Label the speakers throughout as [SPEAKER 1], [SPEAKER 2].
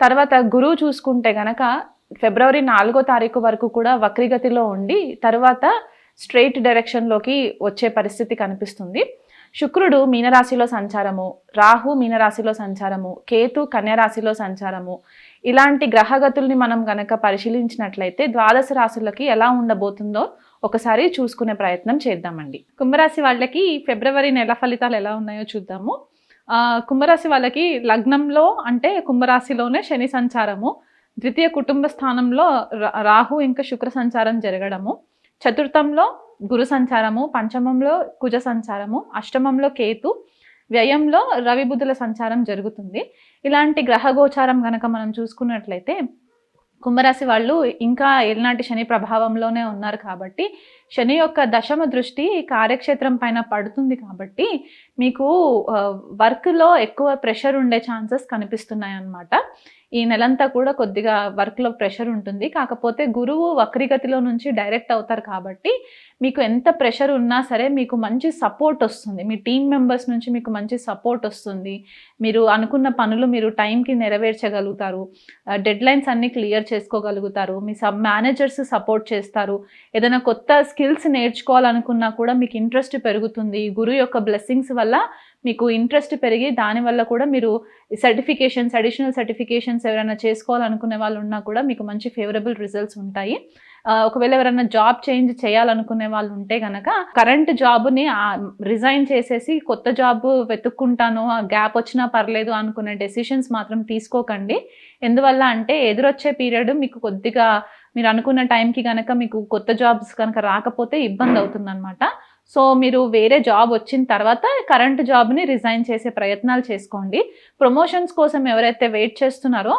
[SPEAKER 1] తర్వాత గురువు చూసుకుంటే గనక ఫిబ్రవరి నాలుగో తారీఖు వరకు కూడా వక్రిగతిలో ఉండి తర్వాత స్ట్రైట్ డైరెక్షన్లోకి వచ్చే పరిస్థితి కనిపిస్తుంది. శుక్రుడు మీనరాశిలో సంచారము రాహు మీనరాశిలో సంచారము కేతు కన్యరాశిలో సంచారము. ఇలాంటి గ్రహగతుల్ని మనం గనక పరిశీలించినట్లయితే ద్వాదశ రాశులకి ఎలా ఉండబోతుందో ఒకసారి చూసుకునే ప్రయత్నం చేద్దామండి. కుంభరాశి వాళ్ళకి ఫిబ్రవరి నెల ఫలితాలు ఎలా ఉన్నాయో చూద్దాము. కుంభరాశి వాళ్ళకి లగ్నంలో అంటే కుంభరాశిలోనే శని సంచారము ద్వితీయ కుటుంబ స్థానంలో రా- రాహు ఇంకా శుక్ర సంచారం జరగడము చతుర్థంలో గురు సంచారము పంచమంలో కుజ సంచారము అష్టమంలో కేతు వ్యయంలో రవిబుధుల సంచారం జరుగుతుంది. ఇలాంటి గ్రహ గోచారం గనక మనం చూసుకున్నట్లయితే కుంభరాశి వాళ్ళు ఇంకా ఎల్నాటి శని ప్రభావంలోనే ఉన్నారు కాబట్టి శని యొక్క దశమ దృష్టి కార్యక్షేత్రం పైన పడుతుంది కాబట్టి మీకు వర్క్లో ఎక్కువ ప్రెషర్ ఉండే ఛాన్సెస్ కనిపిస్తున్నాయి అన్నమాట ఈ నెలంతా కూడా కొద్దిగా వర్క్లో ప్రెషర్ ఉంటుంది. కాకపోతే గురువు వక్రిగతిలో నుంచి డైరెక్ట్ అవుతారు కాబట్టి మీకు ఎంత ప్రెషర్ ఉన్నా సరే మీకు మంచి సపోర్ట్ వస్తుంది. మీ టీం మెంబర్స్ నుంచి మీకు మంచి సపోర్ట్ వస్తుంది. మీరు అనుకున్న పనులు మీరు టైంకి నెరవేర్చగలుగుతారు. డెడ్ లైన్స్ అన్నీ క్లియర్ చేసుకోగలుగుతారు. మీ సబ్ మేనేజర్స్ సపోర్ట్ చేస్తారు. ఏదైనా కొత్త స్కిల్స్ నేర్చుకోవాలనుకున్నా కూడా మీకు ఇంట్రెస్ట్ పెరుగుతుంది. గురు యొక్క బ్లెస్సింగ్స్ వల్ల మీకు ఇంట్రెస్ట్ పెరిగి దానివల్ల కూడా మీరు సర్టిఫికేషన్స్ అడిషనల్ సర్టిఫికేషన్స్ ఎవరైనా చేసుకోవాలనుకునే వాళ్ళు ఉన్నా కూడా మీకు మంచి ఫేవరబుల్ రిజల్ట్స్ ఉంటాయి. ఒకవేళ ఎవరైనా జాబ్ చేంజ్ చేయాలనుకునే వాళ్ళు ఉంటే కనుక కరెంట్ జాబ్ని రిజైన్ చేసేసి కొత్త జాబ్ వెతుక్కుంటాను గ్యాప్ వచ్చినా పర్లేదు అనుకునే డెసిషన్స్ మాత్రం తీసుకోకండి. ఎందువల్ల అంటే ఎదురొచ్చే పీరియడ్ మీకు కొద్దిగా మీరు అనుకున్న టైంకి కనుక మీకు కొత్త జాబ్స్ కనుక రాకపోతే ఇబ్బంది అవుతుందన్నమాట. సో మీరు వేరే జాబ్ వచ్చిన తర్వాత కరెంట్ జాబ్ని రిజైన్ చేసే ప్రయత్నాలు చేసుకోండి. ప్రమోషన్స్ కోసం ఎవరైతే వెయిట్ చేస్తున్నారో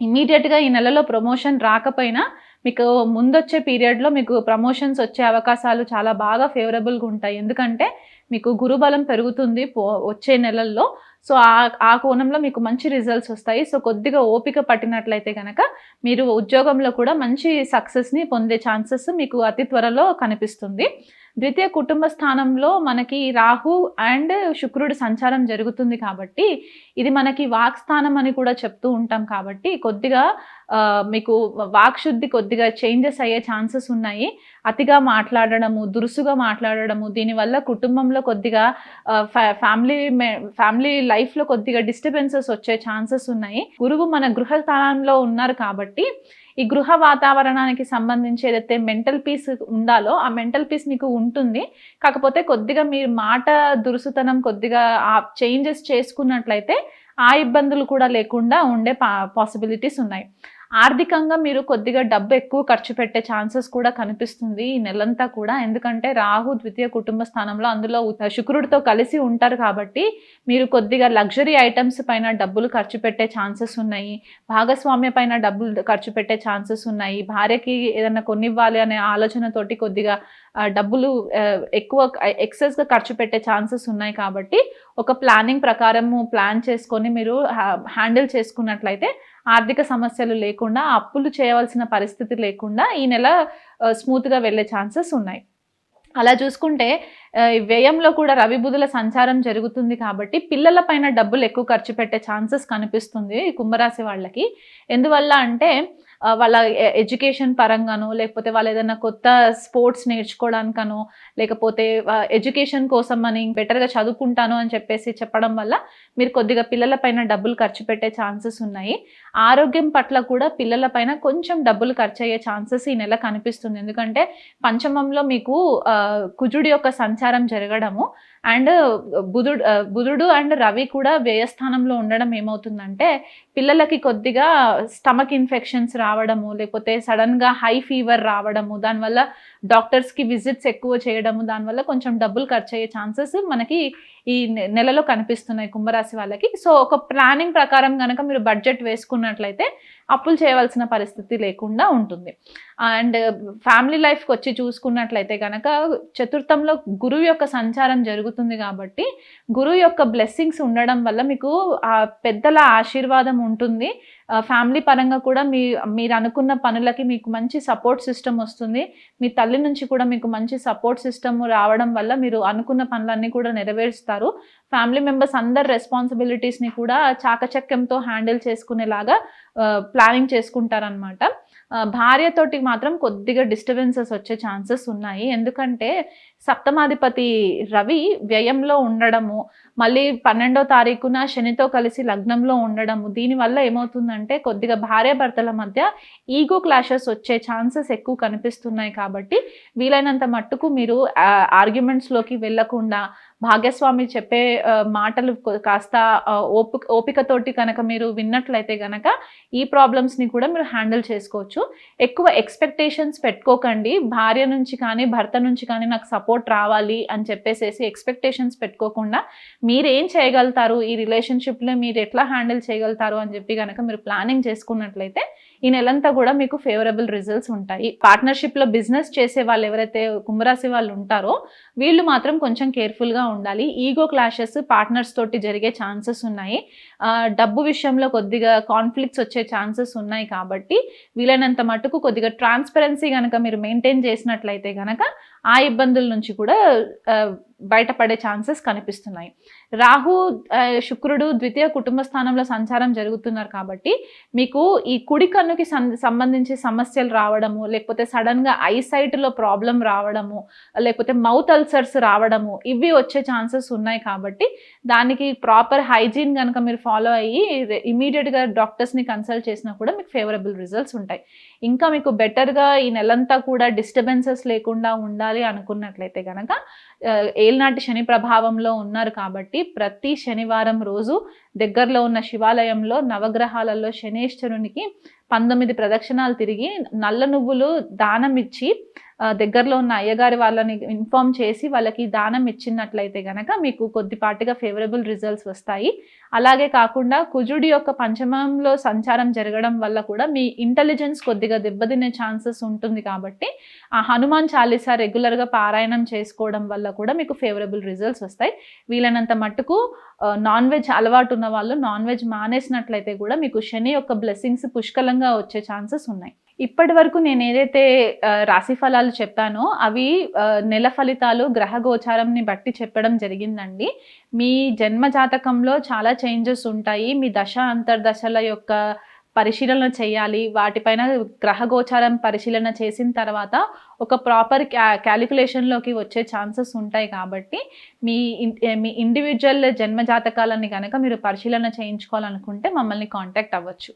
[SPEAKER 1] ఇమీడియట్గా ఈ నెలలో ప్రమోషన్ రాకపోయినా మీకు ముందొచ్చే పీరియడ్లో మీకు ప్రమోషన్స్ వచ్చే అవకాశాలు చాలా బాగా ఫేవరబుల్గా ఉంటాయి. ఎందుకంటే మీకు గురుబలం పెరుగుతుంది వచ్చే నెలల్లో. సో ఆ ఆ కోణంలో మీకు మంచి రిజల్ట్స్ వస్తాయి. సో కొద్దిగా ఓపిక పట్టినట్లయితే కనుక మీరు ఉద్యోగంలో కూడా మంచి సక్సెస్ని పొందే ఛాన్సెస్ మీకు అతి త్వరలో కనిపిస్తుంది. ద్వితీయ కుటుంబ స్థానంలో మనకి రాహు అండ్ శుక్రుడు సంచారం జరుగుతుంది కాబట్టి ఇది మనకి వాక్ స్థానం అని కూడా చెప్తూ ఉంటాం కాబట్టి కొద్దిగా మీకు వాక్ శుద్ధి కొద్దిగా చేంజెస్ అయ్యే ఛాన్సెస్ ఉన్నాయి. అతిగా మాట్లాడడము దురుసుగా మాట్లాడడము దీనివల్ల కుటుంబంలో కొద్దిగా ఫ్యామిలీ ఫ్యామిలీ లైఫ్లో కొద్దిగా డిస్టర్బెన్సెస్ వచ్చే ఛాన్సెస్ ఉన్నాయి. గురువు మన గృహ స్థానంలో ఉన్నారు కాబట్టి ఈ గృహ వాతావరణానికి సంబంధించి ఏదైతే మెంటల్ పీస్ ఉండాలో ఆ మెంటల్ పీస్ మీకు ఉంటుంది. కాకపోతే కొద్దిగా మీరు మాట దురుసుతనం కొద్దిగా ఆ చేంజెస్ చేసుకున్నట్లయితే ఆ ఇబ్బందులు కూడా లేకుండా ఉండే పా పాసిబిలిటీస్ ఉన్నాయి. ఆర్థికంగా మీరు కొద్దిగా డబ్బు ఎక్కువ ఖర్చు పెట్టే ఛాన్సెస్ కూడా కనిపిస్తుంది ఈ నెలంతా కూడా. ఎందుకంటే రాహు ద్వితీయ కుటుంబ స్థానంలో అందులో శుక్రుడితో కలిసి ఉంటారు కాబట్టి మీరు కొద్దిగా లగ్జరీ ఐటమ్స్ పైన డబ్బులు ఖర్చు పెట్టే ఛాన్సెస్ ఉన్నాయి. భాగస్వామ్య పైన డబ్బులు ఖర్చు పెట్టే ఛాన్సెస్ ఉన్నాయి. భార్యకి ఏదైనా కొనివ్వాలి అనే ఆలోచనతోటి కొద్దిగా డబ్బులు ఎక్కువ ఎక్సెస్గా ఖర్చు పెట్టే ఛాన్సెస్ ఉన్నాయి కాబట్టి ఒక ప్లానింగ్ ప్రకారము ప్లాన్ చేసుకొని మీరు హ్యాండిల్ చేసుకున్నట్లయితే ఆర్థిక సమస్యలు లేకుండా అప్పులు చేయవలసిన పరిస్థితి లేకుండా ఈ నెల స్మూత్గా వెళ్ళే ఛాన్సెస్ ఉన్నాయి. అలా చూసుకుంటే ఈ వ్యయంలో కూడా రవి బుధుల సంచారం జరుగుతుంది కాబట్టి పిల్లల పైన డబ్బులు ఎక్కువ ఖర్చు పెట్టే ఛాన్సెస్ కనిపిస్తుంది ఈ కుంభరాశి వాళ్ళకి. ఎందువల్ల అంటే వాళ్ళ ఎడ్యుకేషన్ పరంగానో లేకపోతే వాళ్ళు ఏదైనా కొత్త స్పోర్ట్స్ నేర్చుకోవడానికనో లేకపోతే ఎడ్యుకేషన్ కోసం అని బెటర్గా చదువుకుంటాను అని చెప్పేసి చెప్పడం వల్ల మీరు కొద్దిగా పిల్లల పైన డబ్బులు ఖర్చు పెట్టే ఛాన్సెస్ ఉన్నాయి. ఆరోగ్యం పట్ల కూడా పిల్లల పైన కొంచెం డబ్బులు ఖర్చు అయ్యే ఛాన్సెస్ ఈ నెల కనిపిస్తుంది. ఎందుకంటే పంచమంలో మీకు కుజుడి యొక్క సంచారం జరగడము అండ్ బుధుడు బుధుడు అండ్ రవి కూడా వ్యయస్థానంలో ఉండడం ఏమవుతుందంటే పిల్లలకి కొద్దిగా స్టమక్ ఇన్ఫెక్షన్స్ రావడము లేకపోతే సడన్గా హై ఫీవర్ రావడము దానివల్ల డాక్టర్స్కి విజిట్స్ ఎక్కువ చేయడము దానివల్ల కొంచెం డబ్బులు ఖర్చు అయ్యే ఛాన్సెస్ మనకి ఈ నెలలో కనిపిస్తున్నాయి కుంభరాశి వాళ్ళకి. సో ఒక ప్లానింగ్ ప్రకారం కనుక మీరు బడ్జెట్ వేసుకున్నట్లయితే అప్పులు చేయవలసిన పరిస్థితి లేకుండా ఉంటుంది. అండ్ ఫ్యామిలీ లైఫ్కి వచ్చి చూసుకున్నట్లయితే కనుక చతుర్థంలో గురువు యొక్క సంచారం జరుగుతుంది. కాబట్టి గురువు యొక్క బ్లెస్సింగ్స్ ఉండడం వల్ల మీకు ఆ పెద్దల ఆశీర్వాదం ఉంటుంది. ఫ్యామిలీ పరంగా కూడా మీ మీరు అనుకున్న పనులకి మీకు మంచి సపోర్ట్ సిస్టమ్ వస్తుంది. మీ తల్లి నుంచి కూడా మీకు మంచి సపోర్ట్ సిస్టమ్ రావడం వల్ల మీరు అనుకున్న పనులన్నీ కూడా నెరవేరుస్తారు. ఫ్యామిలీ మెంబర్స్ అందరు రెస్పాన్సిబిలిటీస్ని కూడా చాకచక్యంతో హ్యాండిల్ చేసుకునేలాగా ప్లానింగ్ చేసుకుంటారనమాట భార్యతోటి మాత్రం కొద్దిగా డిస్టర్బెన్సెస్ వచ్చే ఛాన్సెస్ ఉన్నాయి. ఎందుకంటే సప్తమాధిపతి రవి వ్యయంలో ఉండడము మళ్ళీ పన్నెండో తారీఖున శనితో కలిసి లగ్నంలో ఉండడము దీనివల్ల ఏమవుతుందంటే కొద్దిగా భార్యాభర్తల మధ్య ఈగో క్లాషెస్ వచ్చే ఛాన్సెస్ ఎక్కువ కనిపిస్తున్నాయి కాబట్టి వీలైనంత మట్టుకు మీరు ఆర్గ్యుమెంట్స్లోకి వెళ్ళకుండా భాగ్యస్వామి చెప్పే మాటలు కాస్త ఓపిక ఓపికతోటి కనుక మీరు విన్నట్లయితే కనుక ఈ ప్రాబ్లమ్స్ని కూడా మీరు హ్యాండిల్ చేసుకోవచ్చు. ఎక్కువ ఎక్స్పెక్టేషన్స్ పెట్టుకోకండి. భార్య నుంచి కానీ భర్త నుంచి కానీ నాకు సపోర్ట్ రావాలి అని చెప్పేసేసి ఎక్స్పెక్టేషన్స్ పెట్టుకోకుండా మీరేం చేయగలుగుతారు? ఈ రిలేషన్షిప్లో మీరు ఎట్లా హ్యాండిల్ చేయగలుగుతారు? అని చెప్పి కనుక మీరు ప్లానింగ్ చేసుకున్నట్లయితే ఈ నెలంతా కూడా మీకు ఫేవరబుల్ రిజల్ట్స్ ఉంటాయి. పార్ట్నర్షిప్లో బిజినెస్ చేసే వాళ్ళు ఎవరైతే కుంభరాశి వాళ్ళు ఉంటారో వీళ్ళు మాత్రం కొంచెం కేర్ఫుల్గా ఉండాలి. ఈగో క్లాషెస్ పార్ట్నర్స్ తోటి జరిగే ఛాన్సెస్ ఉన్నాయి. డబ్బు విషయంలో కొద్దిగా కాన్ఫ్లిక్ట్స్ వచ్చే ఛాన్సెస్ ఉన్నాయి కాబట్టి వీలైనంత మటుకు కొద్దిగా ట్రాన్స్పరెన్సీ కనుక మీరు మెయింటైన్ చేసినట్లయితే కనుక ఆ ఇబ్బందుల నుంచి కూడా బయటపడే ఛాన్సెస్ కనిపిస్తున్నాయి. రాహు శుక్రుడు ద్వితీయ కుటుంబ స్థానంలో సంచారం జరుగుతున్నారు కాబట్టి మీకు ఈ కుడి కన్నుకి సం- సంబంధించి సమస్యలు రావడము లేకపోతే సడన్గా ఐసైట్లో ప్రాబ్లం రావడము లేకపోతే మౌత్ అల్సర్స్ రావడము ఇవి వచ్చే ఛాన్సెస్ ఉన్నాయి కాబట్టి దానికి ప్రాపర్ హైజీన్ కనుక మీరు ఫాలో అయ్యి ఇమీడియట్గా డాక్టర్స్ని కన్సల్ట్ చేసినా కూడా మీకు ఫేవరబుల్ రిజల్ట్స్ ఉంటాయి. ఇంకా మీకు బెటర్గా ఈ నెలంతా కూడా డిస్టర్బెన్సెస్ లేకుండా ఉండాలి అనుకున్నట్లయితే కనుక ఏలినాటి శని ప్రభావంలో ఉన్నారు కాబట్టి ప్రతి శనివారం రోజు దగ్గరలో ఉన్న శివాలయంలో నవగ్రహాలలో శనేశ్వరునికి పంతొమ్మిది ప్రదక్షిణాలు తిరిగి నల్ల నువ్వులు దానం ఇచ్చి దగ్గరలో ఉన్న అయ్యగారి వాళ్ళని ఇన్ఫామ్ చేసి వాళ్ళకి దానం ఇచ్చినట్లయితే గనక మీకు కొద్దిపాటిగా ఫేవరబుల్ రిజల్ట్స్ వస్తాయి. అలాగే కాకుండా కుజుడి యొక్క పంచమంలో సంచారం జరగడం వల్ల కూడా మీ ఇంటెలిజెన్స్ కొద్దిగా దెబ్బతినే ఛాన్సెస్ ఉంటుంది కాబట్టి ఆ హనుమాన్ చాలీసా రెగ్యులర్గా పారాయణం చేసుకోవడం వల్ల కూడా మీకు ఫేవరబుల్ రిజల్ట్స్ వస్తాయి. వీలైనంత మట్టుకు నాన్ వెజ్ అలవాటు ఉన్న వాళ్ళు నాన్ వెజ్ మానేసినట్లయితే కూడా మీకు శని యొక్క బ్లెస్సింగ్స్ పుష్కలంగా వచ్చే ఛాన్సెస్ ఉన్నాయి. ఇప్పటి వరకు నేను ఏదైతే రాశి ఫలాలు చెప్పానో అవి నెల ఫలితాలు గ్రహ గోచారంని బట్టి చెప్పడం జరిగిందండి. మీ జన్మ జాతకంలో చాలా చేంజెస్ ఉంటాయి. మీ దశ అంతర్దశల యొక్క పరిశీలన చేయాలి. వాటిపైన గ్రహగోచారం పరిశీలన చేసిన తర్వాత ఒక ప్రాపర్ క్యా క్యాలిక్యులేషన్లోకి వచ్చే ఛాన్సెస్ ఉంటాయి కాబట్టి మీ మీ ఇండివిజువల్ జన్మ జాతకాలని కనుక మీరు పరిశీలన చేయించుకోవాలనుకుంటే మమ్మల్ని కాంటాక్ట్ అవ్వచ్చు.